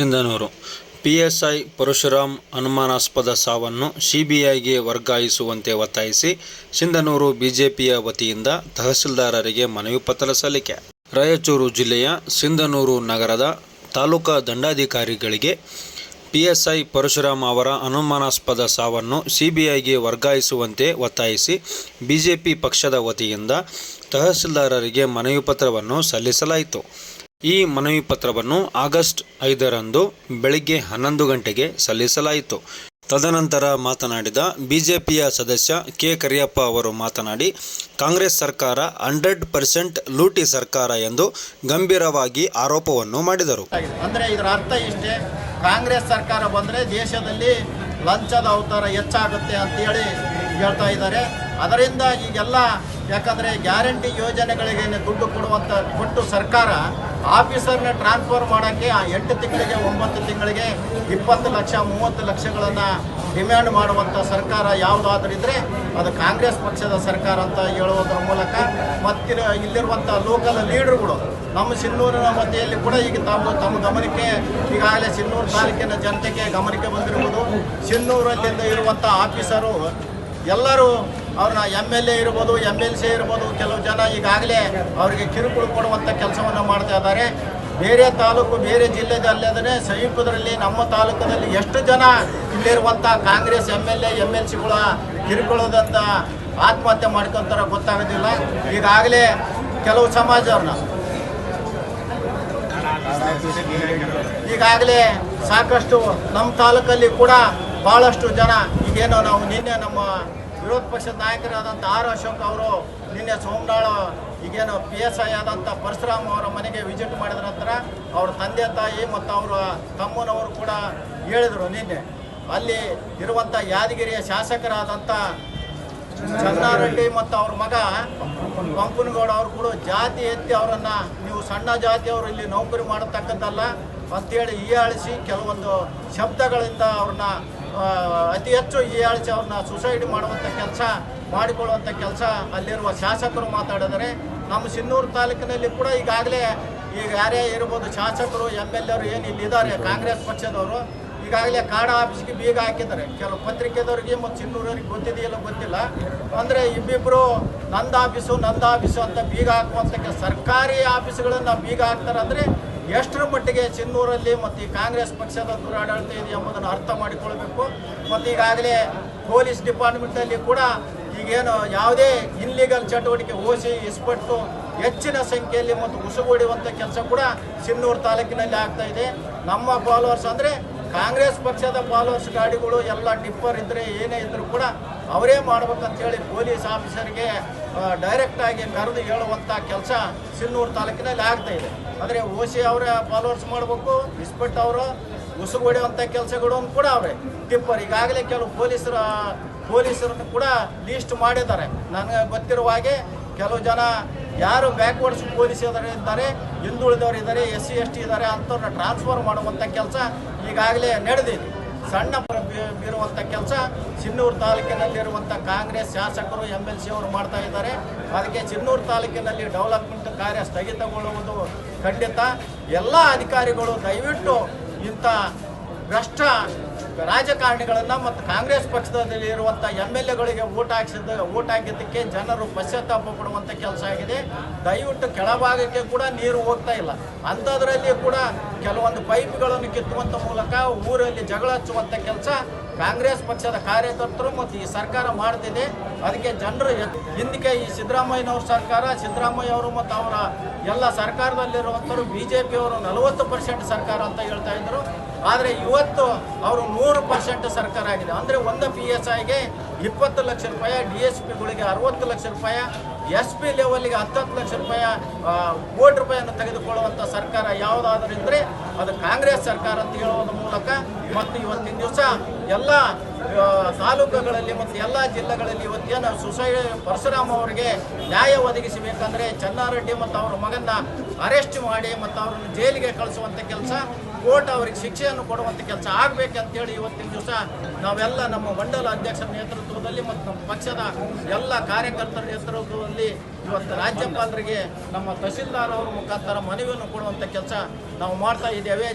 Sindhanur PSI Parashuram ಅನುಮಾನಾಸ್ಪದ ಸಾವನ್ನು ಸಿಬಿಐಗೆ ವರ್ಗಾಯಿಸುವಂತೆ ಒತ್ತಾಯಿಸಿ ಸಿಂಧನೂರು ಬಿಜೆಪಿಯ ವತಿಯಿಂದ ತಹಸೀಲ್ದಾರರಿಗೆ ಮನವಿ ಪತ್ರ ಸಲ್ಲಿಕೆ. ರಾಯಚೂರು ಜಿಲ್ಲೆಯ ಸಿಂಧನೂರು ನಗರದ ತಾಲೂಕಾ ದಂಡಾಧಿಕಾರಿಗಳಿಗೆ ಪಿಎಸ್ಐ ಪರಶುರಾಮ್ ಅವರ ಅನುಮಾನಾಸ್ಪದ ಸಾವನ್ನು ಸಿಬಿಐಗೆ ವರ್ಗಾಯಿಸುವಂತೆ ಒತ್ತಾಯಿಸಿ ಬಿಜೆಪಿ ಪಕ್ಷದ ವತಿಯಿಂದ ತಹಸೀಲ್ದಾರರಿಗೆ ಮನವಿ ಪತ್ರವನ್ನು ಸಲ್ಲಿಸಲಾಯಿತು. ಈ ಮನವಿ ಪತ್ರವನ್ನು ಆಗಸ್ಟ್ ಐದರಂದು ಬೆಳಿಗ್ಗೆ ಹನ್ನೊಂದು ಗಂಟೆಗೆ ಸಲ್ಲಿಸಲಾಯಿತು. ತದನಂತರ ಮಾತನಾಡಿದ ಬಿಜೆಪಿಯ ಸದಸ್ಯ ಕೆ ಕರಿಯಪ್ಪ ಅವರು ಮಾತನಾಡಿ, ಕಾಂಗ್ರೆಸ್ ಸರ್ಕಾರ ಹಂಡ್ರೆಡ್ ಪರ್ಸೆಂಟ್ ಲೂಟಿ ಸರ್ಕಾರ ಎಂದು ಗಂಭೀರವಾಗಿ ಆರೋಪವನ್ನು ಮಾಡಿದರು. ಅಂದರೆ ಇದರ ಅರ್ಥ ಇಷ್ಟೇ, ಕಾಂಗ್ರೆಸ್ ಸರ್ಕಾರ ಬಂದರೆ ದೇಶದಲ್ಲಿ ಲಂಚದ ಅವತಾರ ಹೆಚ್ಚಾಗುತ್ತೆ ಅಂತೇಳಿ ಹೇಳ್ತಾ ಇದ್ದಾರೆ. ಅದರಿಂದ ಈಗೆಲ್ಲ ಯಾಕಂದರೆ ಗ್ಯಾರಂಟಿ ಯೋಜನೆಗಳಿಗೆ ದುಡ್ಡು ಕೊಡುವಂಥ ಕೊಟ್ಟು ಸರ್ಕಾರ ಆಫೀಸರ್ನ ಟ್ರಾನ್ಸ್ಫರ್ ಮಾಡೋಕ್ಕೆ ಆ ಎಂಟು ತಿಂಗಳಿಗೆ, ಒಂಬತ್ತು ತಿಂಗಳಿಗೆ ಇಪ್ಪತ್ತು ಲಕ್ಷ, ಮೂವತ್ತು ಲಕ್ಷಗಳನ್ನು ಡಿಮ್ಯಾಂಡ್ ಮಾಡುವಂಥ ಸರ್ಕಾರ ಯಾವುದಾದ್ರಿದ್ರೆ ಅದು ಕಾಂಗ್ರೆಸ್ ಪಕ್ಷದ ಸರ್ಕಾರ ಅಂತ ಹೇಳುವುದರ ಮೂಲಕ ಮತ್ತಿನ ಇಲ್ಲಿರುವಂಥ ಲೋಕಲ್ ಲೀಡರ್ಗಳು ನಮ್ಮ ಸಿನ್ನೂರಿನ ಮಧ್ಯೆಯಲ್ಲಿ ಕೂಡ ಈಗ ತಾವು ತಮ್ಮ ಗಮನಕ್ಕೆ ಈಗಾಗಲೇ ಸಿನ್ನೂರು ತಾಲೂಕಿನ ಜನತೆಗೆ ಗಮನಕ್ಕೆ ಬಂದಿರುವುದು ಸಿನ್ನೂರಲ್ಲಿಂದ ಇರುವಂಥ ಆಫೀಸರು ಎಲ್ಲರೂ ಅವ್ರನ್ನ ಎಂ ಎಲ್ ಎ ಇರ್ಬೋದು ಎಂ ಎಲ್ ಸಿ ಇರ್ಬೋದು, ಕೆಲವು ಜನ ಈಗಾಗಲೇ ಅವರಿಗೆ ಕಿರುಕುಳ ಕೊಡುವಂಥ ಕೆಲಸವನ್ನು ಮಾಡ್ತಾ ಇದ್ದಾರೆ. ಬೇರೆ ತಾಲೂಕು, ಬೇರೆ ಜಿಲ್ಲೆದಲ್ಲದೇ ಸಮೀಪದಲ್ಲಿ ನಮ್ಮ ತಾಲೂಕಿನಲ್ಲಿ ಎಷ್ಟು ಜನ ಇಲ್ಲಿರುವಂಥ Congress M L A M L ಸಿಗಳ ಕಿರುಕುಳದಂಥ ಆತ್ಮಹತ್ಯೆ ಮಾಡ್ಕೊಂತಾರ ಗೊತ್ತಾಗೋದಿಲ್ಲ. ಈಗಾಗಲೇ ಕೆಲವು ಸಮಾಜವ್ರನ್ನ. ಈಗಾಗಲೇ ಸಾಕಷ್ಟು ನಮ್ಮ ತಾಲೂಕಲ್ಲಿ ಕೂಡ ಭಾಳಷ್ಟು ಜನ ಈಗೇನೋ ನಾವು ನಿನ್ನೆ ನಮ್ಮ ವಿರೋಧ ಪಕ್ಷದ ನಾಯಕರಾದಂಥ ಆರ್ ಅಶೋಕ್ ಅವರು ನಿನ್ನೆ ಸೋಮನಾಳ ಈಗೇನು ಪಿ ಎಸ್ ಐ ಆದಂಥ ಪರಶುರಾಮ್ ಅವರ ಮನೆಗೆ ವಿಸಿಟ್ ಮಾಡಿದ ನಂತರ ಅವ್ರ ತಂದೆ, ತಾಯಿ ಮತ್ತು ಅವರ ತಮ್ಮನವರು ಕೂಡ ಹೇಳಿದರು ನಿನ್ನೆ. ಅಲ್ಲಿ ಇರುವಂಥ ಯಾದಗಿರಿಯ ಶಾಸಕರಾದಂಥ ಚನ್ನಾರೆಡ್ಡಿ ಮತ್ತು ಅವ್ರ ಮಗ ಪಂಪನಗೌಡ ಅವರು ಕೂಡ ಜಾತಿ, ಎತ್ತಿ ಅವರನ್ನು ನೀವು ಸಣ್ಣ ಜಾತಿಯವರು ಇಲ್ಲಿ ನೌಕರಿ ಮಾಡತಕ್ಕದ್ದಲ್ಲ ಅಂತೇಳಿ ಹೀಯಾಳಿಸಿ ಕೆಲವೊಂದು ಶಬ್ದಗಳಿಂದ ಅವ್ರನ್ನ ಅತಿ ಹೆಚ್ಚು ಈ ಆಳ್ಚವ್ರನ್ನ ಸುಸೈಡ್ ಮಾಡುವಂಥ ಕೆಲಸ ಮಾಡಿಕೊಳ್ಳುವಂಥ ಕೆಲಸ ಅಲ್ಲಿರುವ ಶಾಸಕರು ಮಾತಾಡಿದರೆ ನಮ್ಮ ಸಿನ್ನೂರು ತಾಲೂಕಿನಲ್ಲಿ ಕೂಡ ಈಗಾಗಲೇ ಈಗ ಯಾರೇ ಇರ್ಬೋದು ಶಾಸಕರು ಎಂ ಎಲ್ ಎರು ಏನು ಇಲ್ಲಿದ್ದಾರೆ ಕಾಂಗ್ರೆಸ್ ಪಕ್ಷದವರು, ಈಗಾಗಲೇ ಕಾಡ ಆಫೀಸ್ಗೆ ಬೀಗ ಹಾಕಿದ್ದಾರೆ. ಕೆಲವು ಪತ್ರಿಕೆದವ್ರಿಗೆ ಮತ್ತು ಚಿನ್ನೂರವ್ರಿಗೆ ಗೊತ್ತಿದೆಯಲ್ಲ ಗೊತ್ತಿಲ್ಲ. ಅಂದರೆ ಇಬ್ಬಿಬ್ಬರು ನಂದು ಆಫೀಸು ನಂದು ಆಫೀಸು ಅಂತ ಬೀಗ ಹಾಕುವಂಥ ಸರ್ಕಾರಿ ಆಫೀಸ್ಗಳನ್ನು ಬೀಗ ಹಾಕ್ತಾರೆ ಅಂದರೆ ಎಷ್ಟರ ಮಟ್ಟಿಗೆ ಚಿನ್ನೂರಲ್ಲಿ ಮತ್ತು ಈ ಕಾಂಗ್ರೆಸ್ ಪಕ್ಷದ ದುರಾಡಳಿತ ಇದೆ ಎಂಬುದನ್ನು ಅರ್ಥ ಮಾಡಿಕೊಳ್ಬೇಕು. ಮತ್ತು ಈಗಾಗಲೇ ಪೊಲೀಸ್ ಡಿಪಾರ್ಟ್ಮೆಂಟಲ್ಲಿ ಕೂಡ ಈಗೇನು ಯಾವುದೇ ಇನ್ಲೀಗಲ್ ಚಟುವಟಿಕೆ ಓಸಿ, ಇಸ್ಪಟ್ಟು ಹೆಚ್ಚಿನ ಸಂಖ್ಯೆಯಲ್ಲಿ ಮತ್ತು ಉಸುಗೂಡುವಂಥ ಕೆಲಸ ಕೂಡ ಸಿನ್ನೂರು ತಾಲೂಕಿನಲ್ಲಿ ಆಗ್ತಾ ಇದೆ. ನಮ್ಮ ಫಾಲೋವರ್ಸ್ ಅಂದರೆ ಕಾಂಗ್ರೆಸ್ ಪಕ್ಷದ ಫಾಲೋವರ್ಸ್ ಗಾಡಿಗಳು ಎಲ್ಲ ಟಿಪ್ಪರ್ ಇದ್ದರೆ ಏನೇ ಇದ್ದರೂ ಕೂಡ ಅವರೇ ಮಾಡ್ಬೇಕಂತೇಳಿ ಪೊಲೀಸ್ ಆಫೀಸರ್ಗೆ ಡೈರೆಕ್ಟಾಗಿ ಕರೆದು ಹೇಳುವಂಥ ಕೆಲಸ ಸಿನ್ನೂರು ತಾಲೂಕಿನಲ್ಲಿ ಆಗ್ತಾ ಇದೆ. ಆದರೆ ಓಸಿ ಅವರ ಫಾಲೋವರ್ಸ್ ಮಾಡಬೇಕು ಇಸ್ಪೆಟ್ ಅವರು ಉಸುಗು ಹೊಡೆಯುವಂಥ ಕೆಲಸಗಳು ಕೂಡ ಅವರೇ. ಟಿಪ್ಪರ್ ಈಗಾಗಲೇ ಕೆಲವು ಪೊಲೀಸರ, ಪೊಲೀಸರನ್ನು ಕೂಡ ಲೀಸ್ಟ್ ಮಾಡಿದ್ದಾರೆ. ನನಗೆ ಗೊತ್ತಿರುವ ಹಾಗೆ ಕೆಲವು ಜನ ಯಾರು ಬ್ಯಾಕ್ವರ್ಡ್ಸ್ ಪೊಲೀಸ್ ಇದ್ದಾರೆ ಹಿಂದುಳಿದವರು ಇದ್ದಾರೆ, ಎಸ್ ಸಿ, ಎಸ್ ಟಿ ಇದ್ದಾರೆ ಅಂಥವ್ರನ್ನ ಟ್ರಾನ್ಸ್ಫರ್ ಮಾಡುವಂಥ ಕೆಲಸ ಈಗಾಗಲೇ ನಡೆದಿದೆ. ಸಣ್ಣ ಬೀರುವಂಥ ಕೆಲಸ ಸಿನ್ನೂರು ತಾಲೂಕಿನಲ್ಲಿರುವಂಥ ಕಾಂಗ್ರೆಸ್ ಶಾಸಕರು ಎಂ ಎಲ್ ಸಿ ಅವರು ಮಾಡ್ತಾ ಇದ್ದಾರೆ. ಅದಕ್ಕೆ ಸಿನ್ನೂರು ತಾಲೂಕಿನಲ್ಲಿ ಡೆವಲಪ್ಮೆಂಟ್ ಕಾರ್ಯ ಸ್ಥಗಿತಗೊಳ್ಳುವುದು ಖಂಡಿತ. ಎಲ್ಲ ಅಧಿಕಾರಿಗಳು ದಯವಿಟ್ಟು ಇಂಥ ಭ್ರಷ್ಟ ರಾಜಕಾರಣಿಗಳನ್ನು ಮತ್ತು ಕಾಂಗ್ರೆಸ್ ಪಕ್ಷದಲ್ಲಿ ಇರುವಂಥ ಎಂ ಎಲ್ ಎಗಳಿಗೆ ಓಟ್ ಹಾಕಿಸಿದ ಓಟ್ ಹಾಕಿದ್ದಕ್ಕೆ ಜನರು ಪಶ್ಚಾತ್ತಾಪ ಪಡುವಂತ ಕೆಲಸ ಆಗಿದೆ. ದಯವಿಟ್ಟು ಕೆಳಭಾಗಕ್ಕೆ ಕೂಡ ನೀರು ಹೋಗ್ತಾ ಇಲ್ಲ. ಅಂಥದ್ರಲ್ಲಿ ಕೂಡ ಕೆಲವೊಂದು ಪೈಪ್ಗಳನ್ನು ಕಿತ್ತುವಂಥ ಮೂಲಕ ಊರಲ್ಲಿ ಜಗಳ ಹಚ್ಚುವಂಥ ಕೆಲಸ ಕಾಂಗ್ರೆಸ್ ಪಕ್ಷದ ಕಾರ್ಯಕರ್ತರು ಮತ್ತು ಈ ಸರ್ಕಾರ ಮಾಡ್ತಿದೆ. ಅದಕ್ಕೆ ಜನರು ಹಿಂದಕ್ಕೆ ಈ ಸಿದ್ದರಾಮಯ್ಯನವ್ರ ಸರ್ಕಾರ ಸಿದ್ದರಾಮಯ್ಯ ಅವರು ಮತ್ತು ಅವರ ಎಲ್ಲ ಸರ್ಕಾರದಲ್ಲಿರುವಂಥವ್ರು ಬಿ ಜೆ ಪಿಯವರು ನಲವತ್ತು ಪರ್ಸೆಂಟ್ ಸರ್ಕಾರ ಅಂತ ಹೇಳ್ತಾ ಇದ್ರು. ಆದರೆ ಇವತ್ತು ಅವರು ನೂರು ಪರ್ಸೆಂಟ್ ಸರ್ಕಾರ ಆಗಿದೆ. ಅಂದರೆ ಒಂದು ಪಿ ಎಸ್ ಐಗೆ ಇಪ್ಪತ್ತು ಲಕ್ಷ ರೂಪಾಯಿ, ಡಿ ಎಸ್ ಪಿಗಳಿಗೆ ಅರವತ್ತು ಲಕ್ಷ ರೂಪಾಯಿ, ಎಸ್ ಪಿ ಲೆವೆಲ್ಗೆ ಹತ್ತತ್ತು ಲಕ್ಷ ರೂಪಾಯಿ ಕೋಟಿ ರೂಪಾಯಿಯನ್ನು ತೆಗೆದುಕೊಳ್ಳುವಂಥ ಸರ್ಕಾರ ಯಾವುದಾದ್ರೂ ಇದ್ದರೆ ಅದು ಕಾಂಗ್ರೆಸ್ ಸರ್ಕಾರ ಅಂತ ಹೇಳುವುದರ ಮೂಲಕ ಮತ್ತು ಇವತ್ತಿನ ದಿವಸ ಎಲ್ಲ ತಾಲೂಕುಗಳಲ್ಲಿ ಮತ್ತು ಎಲ್ಲ ಜಿಲ್ಲೆಗಳಲ್ಲಿ ಇವತ್ತೇನು ಸುಸೈ ಪರಶುರಾಮ್ ಅವರಿಗೆ ನ್ಯಾಯ ಒದಗಿಸಬೇಕಂದ್ರೆ ಚನ್ನಾರೆಡ್ಡಿ ಮತ್ತು ಅವರ ಮಗನ್ನ ಅರೆಸ್ಟ್ ಮಾಡಿ ಮತ್ತು ಅವರನ್ನು ಜೈಲಿಗೆ ಕಳಿಸುವಂಥ ಕೆಲಸ, ಕೋರ್ಟ್ ಅವರಿಗೆ ಶಿಕ್ಷೆಯನ್ನು ಕೊಡುವಂಥ ಕೆಲಸ ಆಗಬೇಕಂತೇಳಿ ಇವತ್ತಿನ ದಿವಸ ನಾವೆಲ್ಲ ನಮ್ಮ ಮಂಡಲ ಅಧ್ಯಕ್ಷರ ನೇತೃತ್ವದಲ್ಲಿ ಮತ್ತು ನಮ್ಮ ಪಕ್ಷದ ಎಲ್ಲ ಕಾರ್ಯಕರ್ತರ ನೇತೃತ್ವದಲ್ಲಿ ಇವತ್ತು ರಾಜ್ಯಪಾಲರಿಗೆ ನಮ್ಮ ತಹಸೀಲ್ದಾರ್ ಅವರ ಮುಖಾಂತರ ಮನವಿಯನ್ನು ಕೊಡುವಂಥ ಕೆಲಸ ನಾವು ಮಾಡ್ತಾ ಇದ್ದೇವೆ. que había